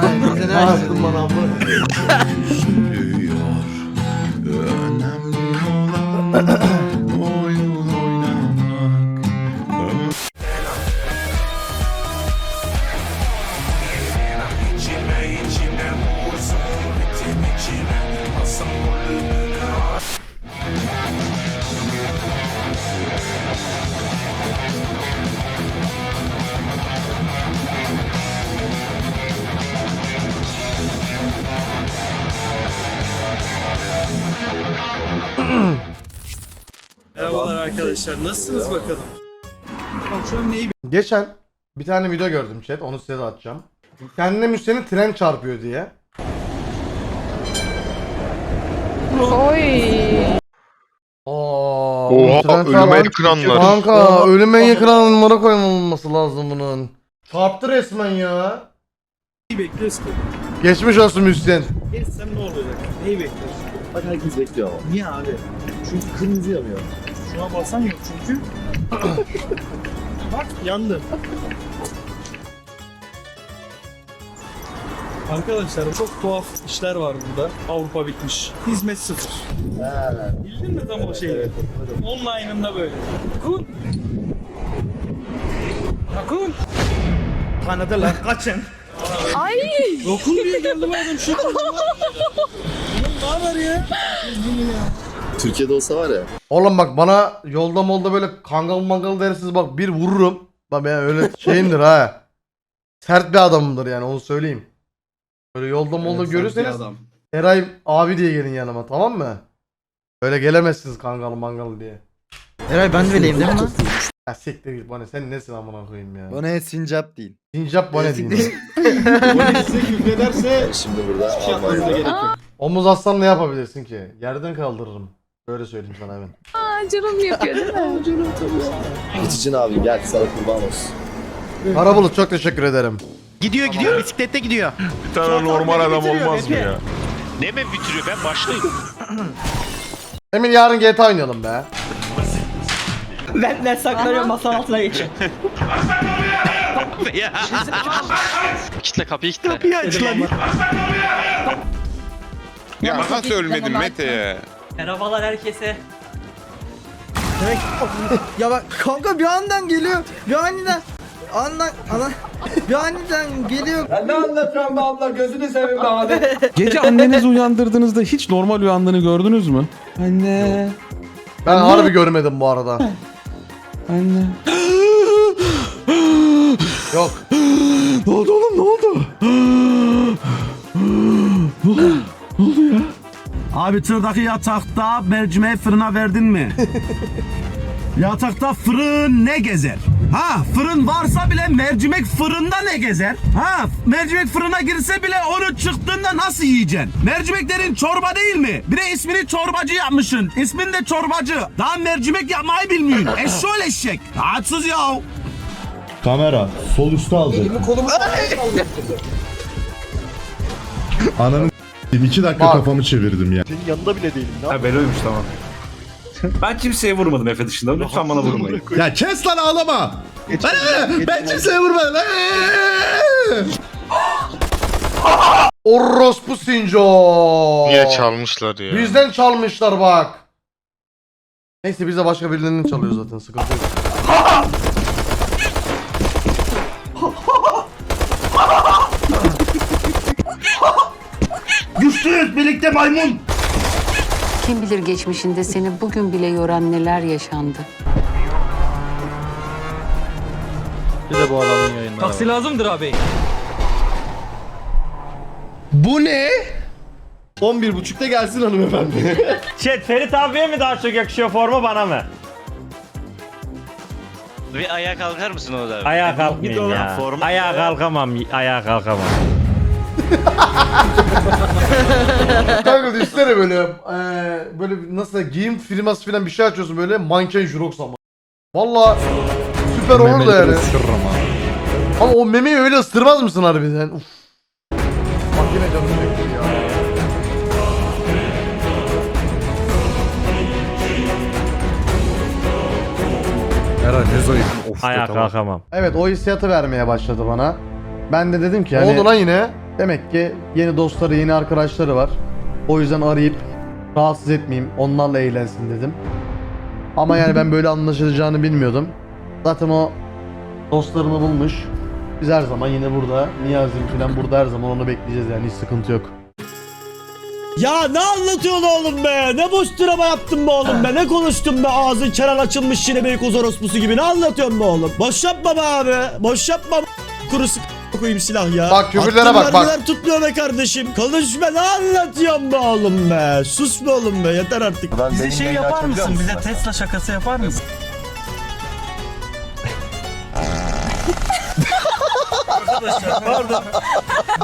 Hayır bize ne yaptın bana amına? arkadaşlar. Nasılsınız bakalım? Neyi Geçen bir tane video gördüm chat. Onu size de atacağım. Kendine müsteni tren çarpıyor diye. Oy. Aa, Oha tren ölüme çarpan- ekranlar. Kanka ölüme ekran numara koyulması lazım bunun. Çarptı resmen ya. bekliyorsun? Geçmiş olsun Müslüman. Geçsem ne olacak? Neyi bekliyorsun? Bak herkes bekliyor ama. Niye abi? Çünkü kırmızı yanıyor. Şuna basan yok çünkü. Bak yandı. Arkadaşlar çok tuhaf işler var burada. Avrupa bitmiş. Hizmet sıfır. Bildin mi tam o şeyi? Online'ında böyle. Kun. Kun. Tanıdılar kaçın. Ay. Dokun diye geldim oğlum şu Oğlum ne haber ya? Türkiye'de olsa var ya. Oğlum bak bana yolda molda böyle kangal mangal dersiniz bak bir vururum. Bak ben öyle şeyimdir ha. Sert bir adamımdır yani onu söyleyeyim. Böyle yolda molda görürseniz Eray abi diye gelin yanıma tamam mı? Öyle gelemezsiniz kangal mangal diye. Eray ben de öyleyim değil mi lan? Ya siktir git bana sen nesin amına koyayım ya. Ne sincap değil. Sincap bana diyeyim. size küfrederse Şimdi burada şey gerek yok. Omuz aslan ne yapabilirsin ki? Yerden kaldırırım. Böyle söyleyeyim sana hemen. Aa, canım yapıyor değil mi? Geçicin abi gel sana kurban olsun. Karabulut çok teşekkür ederim. Gidiyor gidiyor bisiklette gidiyor. Bir tane normal adam olmaz mı ya? Ne mi bitiriyor? Ben başlayayım. Emin yarın GTA oynayalım be. Ben, ben saklanıyorum masanın altına ya. kitle kapıyı kitle. Ya nasıl ölmedin Mete ya? Merhabalar herkese. Ya bak kanka bir andan geliyor. Bir aniden. Andan ana bir aniden geliyor. Gece annenizi uyandırdığınızda hiç normal uyandığını gördünüz mü? Anne, Ben harbi görmedim bu arada. anne. Yok. ne oldu oğlum ne oldu? Abi tırdaki yatakta mercimeği fırına verdin mi? yatakta fırın ne gezer? Ha fırın varsa bile mercimek fırında ne gezer? Ha mercimek fırına girse bile onu çıktığında nasıl yiyeceksin? Mercimeklerin çorba değil mi? Bir de ismini çorbacı yapmışsın. İsmin de çorbacı. Daha mercimek yapmayı bilmiyorsun. Eşşoğlu eşek. Rahatsız ya. Kamera sol üstte alacak. Ananı iki dakika Bak. kafamı çevirdim ya. Ben kimseye vurmadım Efe dışında. Lütfen bana vurmayın. Ya kes lan ağlama. Ben, ben kimseye vurmadım. Orospu Sinco. Niye çalmışlar ya? Bizden çalmışlar bak. Neyse bize başka birilerinin çalıyor zaten sıkıntı yok. Birlikte maymun. Kim bilir geçmişinde seni bugün bile yoran neler yaşandı. Taksi lazımdır abi. Bu ne? 11.30'da gelsin hanımefendi. Chat Ferit abiye mi daha çok yakışıyor forma bana mı? Bir ayağa kalkar mısın o da? Ayağa kalkmayayım ya. Forma- Ayağa kalkamam. Ayağa kalkamam. Kanka düşünsene böyle eee böyle bir- nasıl giyim firması falan bir şey açıyorsun böyle manken Jurox ama. Valla süper olur da yani. Ama o memeyi öyle ısırmaz mısın harbiden? Uf. Bak yine canım çekti ya. Ayağa kalkamam. Evet o hissiyatı vermeye başladı bana. Ben de dedim ki hani... Ne oldu lan yine? Demek ki yeni dostları, yeni arkadaşları var. O yüzden arayıp rahatsız etmeyeyim, onlarla eğlensin dedim. Ama yani ben böyle anlaşılacağını bilmiyordum. Zaten o dostlarını bulmuş. Biz her zaman yine burada. Niyazi'm falan burada her zaman onu bekleyeceğiz yani hiç sıkıntı yok. Ya ne anlatıyorsun oğlum be? Ne boş drama yaptın be oğlum be? Ne konuştun be? Ağzın kenar açılmış Şire Beykoz orospusu gibi. Ne anlatıyorsun be oğlum? Boş yapma be abi. Boş yapma be. Koyayım silah ya. Bak küfürlere bak, bak. tutmuyor be kardeşim. Konuşma ne anlatıyorsun be oğlum be? Sus be oğlum be yeter artık. Bize şey yapar mısın? Bize Tesla şakası yapar mısın?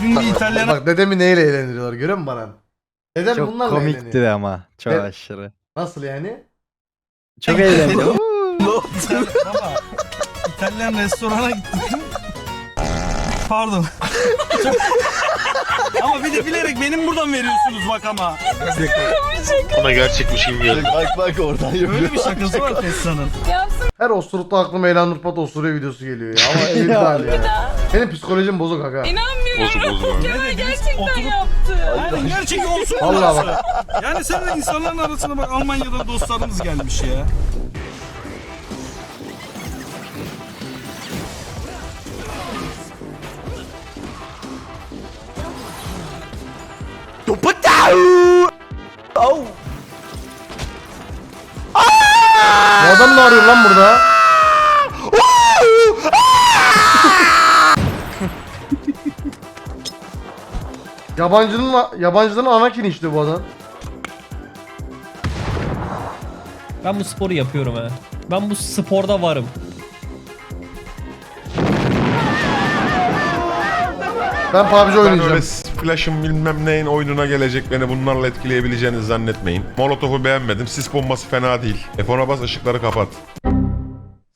Dün bir İtalyan Bak dedemi neyle eğlendiriyorlar görüyor musun Baran? Dedem Çok bunlarla eğleniyor. komikti ama. Çok Evet. aşırı. Nasıl yani? Çok eğlenceli. İtalyan restorana gittik. Pardon. ama bir de bilerek benim buradan veriyorsunuz bak ama. Buna gerçekmiş gibi geldi. Bak bak oradan yapıyor. Böyle bir şakası var Tesla'nın. Her osurukta aklıma Elan Nurpat osuruyor videosu geliyor ya. Ama hal ya. Benim psikolojim bozuk aga. Bozuk bozuk. Ne dediniz? Oturup... Aynen gerçek olsun Vallahi bak. Yani sen de insanların arasına bak Almanya'da dostlarımız gelmiş ya. Bu adam ne arıyor lan burada? Yabancının yabancıların anakini işte bu adam. Ben bu sporu yapıyorum ha. Ben bu sporda varım. Ben PUBG Ben oynayacağım. öyle flash'ın bilmem neyin oyununa gelecek beni bunlarla etkileyebileceğinizi zannetmeyin. Molotof'u beğenmedim. Sis bombası fena değil. F10'a bas ışıkları kapat.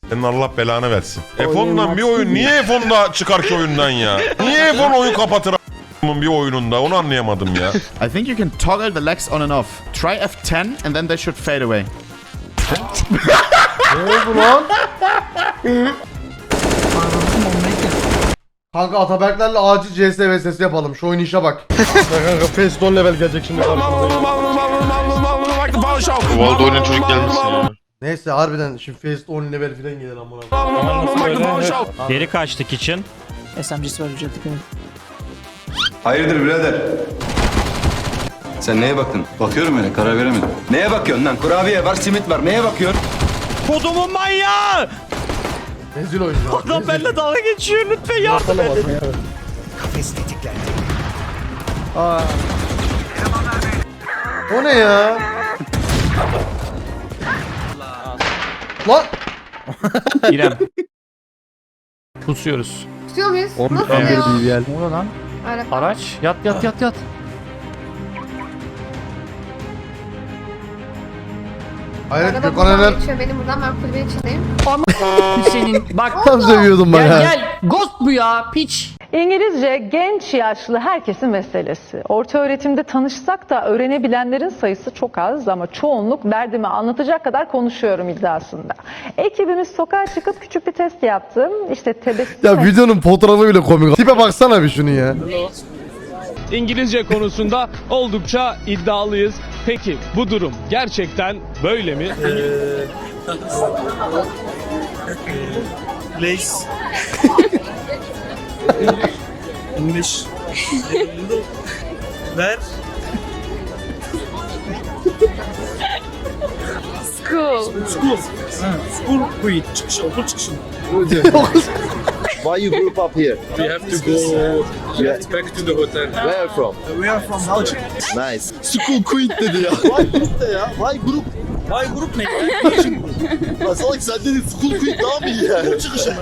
Senin Allah belanı versin. F10'dan bir oyun niye F10'da çıkar ki oyundan ya? Niye F10 oyun kapatır a**ımın bir oyununda onu anlayamadım ya. I think you can toggle the legs on and off. Try F10 and then they should fade away. Ne oldu lan? Kanka Ataberklerle acil CS vs yapalım. Şu oynayışa bak. kanka Face 10 level gelecek şimdi karşımıza. Valda oynayan çocuk gelmişsin ya. Neyse harbiden şimdi Face 10 level falan gelir amına. Geri kaçtık için. SMG'si var ücretli Hayırdır birader? Sen neye baktın? Bakıyorum öyle karar veremedim. Neye bakıyorsun lan? Kurabiye var, simit var. Neye bakıyorsun? Kodumun manyağı! Rezil oyuncu. Adam benimle dalga geçiyor lütfen yardım edin. O ne ya? Lan İrem. Pusuyoruz. Tutuyor muyuz? Nasıl Evet. ya? Ne oluyor lan? Araç. Yat yat yat yat. Hayret Araba Gökhan buradan geçiyor. Benim buradan ben kulübenin içindeyim. Senin bak Tam seviyordum ben gel gel ghost bu ya piç. İngilizce genç yaşlı herkesin meselesi. Orta öğretimde tanışsak da öğrenebilenlerin sayısı çok az ama çoğunluk derdimi anlatacak kadar konuşuyorum iddiasında. Ekibimiz sokağa çıkıp küçük bir test yaptım. İşte tebessüm Ya videonun fotoğrafı bile komik. Tipe baksana bir şunu ya. İngilizce konusunda oldukça iddialıyız. Peki bu durum gerçekten böyle mi? Lace. English. Ver. School. School. School quit. Çıkış, okul çıkışı. Why you group up here? We have to go back to the hotel. Where from? We are from Belgium. Nice. School quit dedi ya. Why group de ya? Why group? Vay grup ne? Lan salak sen dedin school quit daha mı iyi yani? Çıkışı mı?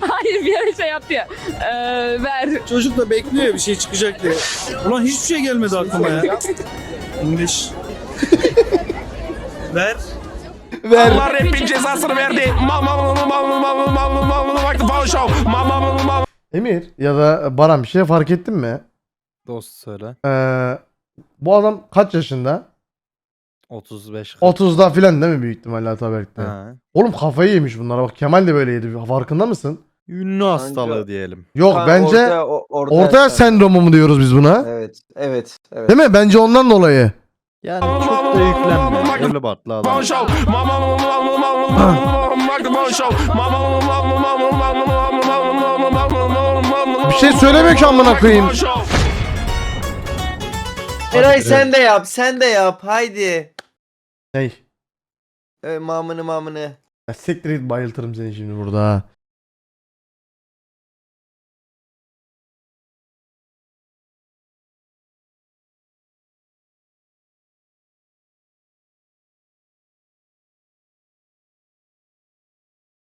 Hayır bir ara şey yaptı ya. Ee, ver. Çocuk da bekliyor bir şey çıkacak diye. Ulan hiçbir şey gelmedi aklıma ya. English. Ver. Ver. Allah rapin cezasını verdi. Emir ya da Baran bir şey fark ettin mi? Dost söyle. Ee, bu adam kaç yaşında? 35. 30'da filan değil mi büyük ihtimalle Ataberk'te? Ha. Oğlum kafayı yemiş bunlara bak Kemal de böyle yedi farkında mısın? Ünlü hastalığı diyelim. Yok bence orta yaş sendromu mu diyoruz biz buna? Evet, evet, evet. Değil mi? Bence ondan dolayı. Yani çok da yüklenme. Ölü batlı adam. Bir şey söylemiyor ki amına koyayım. Eray sen de yap, sen de yap. Haydi. Hey. Mamını mamını. Ya siktir git bayıltırım seni şimdi burada ha.